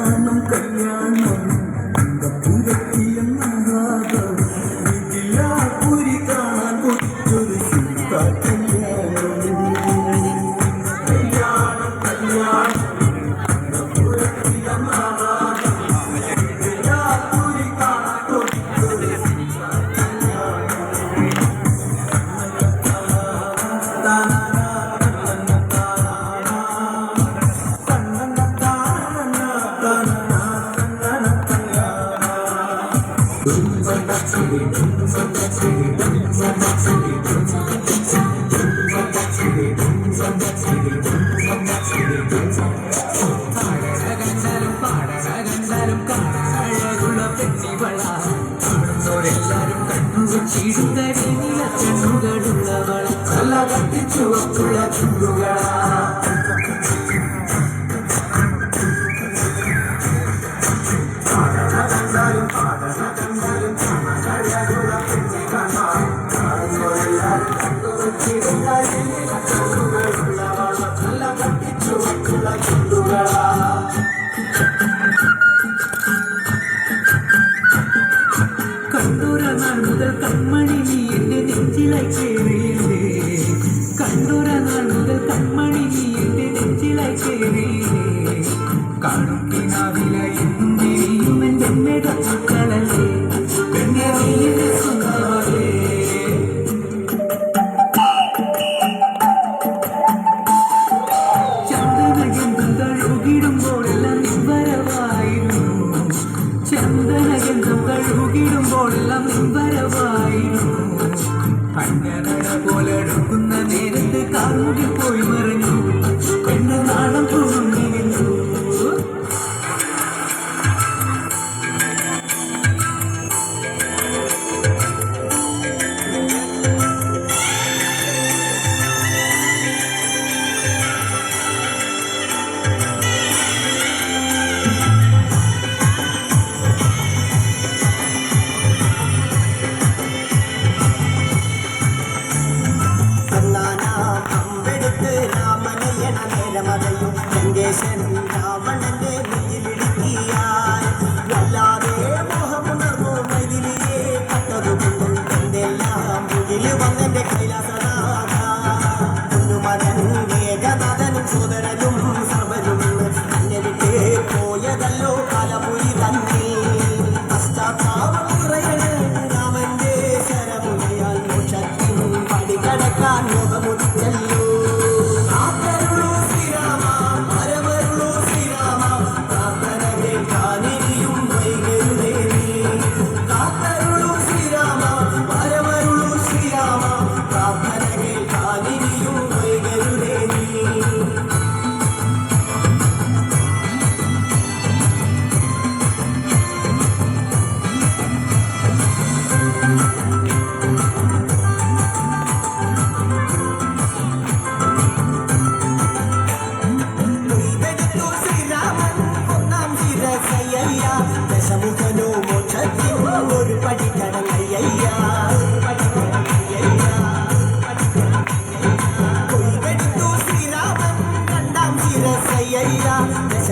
കല്യാണം കല്യാണം to a കണ്ണനട പോലെ എടുക്കുന്ന നേരത്ത് കാർമുകിൽ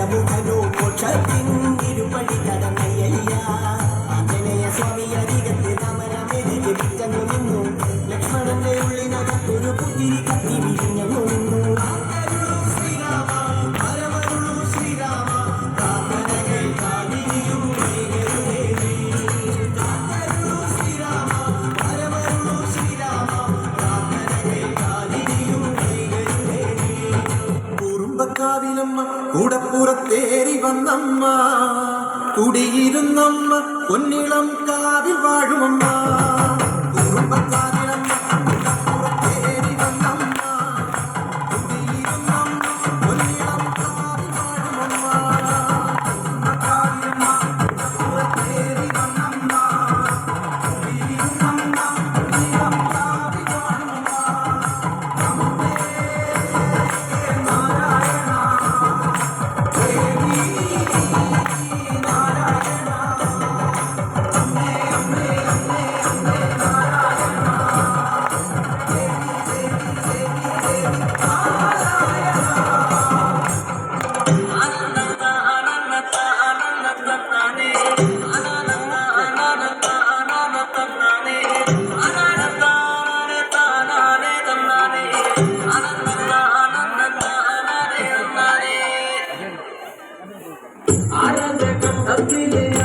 vida. കുടിയിരുന്നമ്മ പൊന്നിളം കാവിൽ വാഴുമമ്മ. अब मिले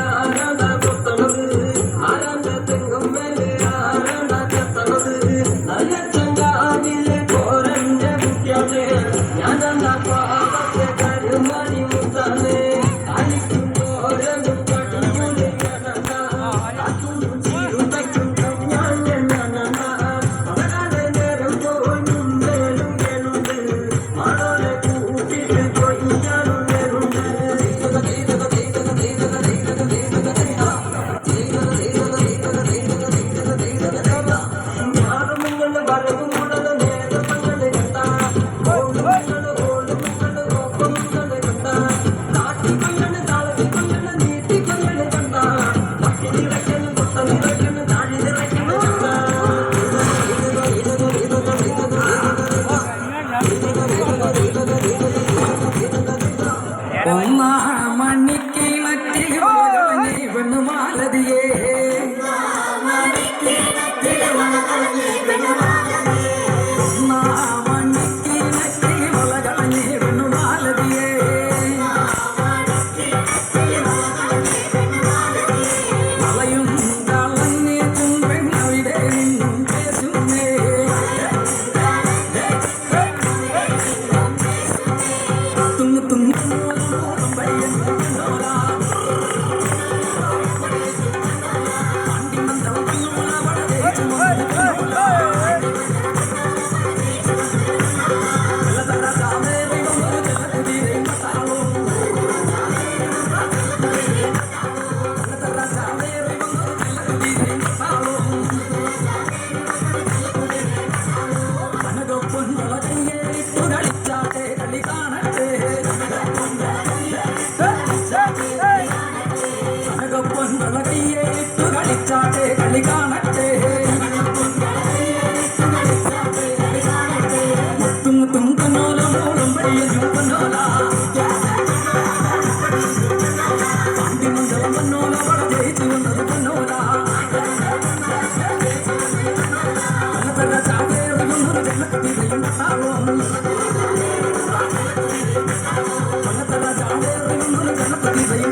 Yeah.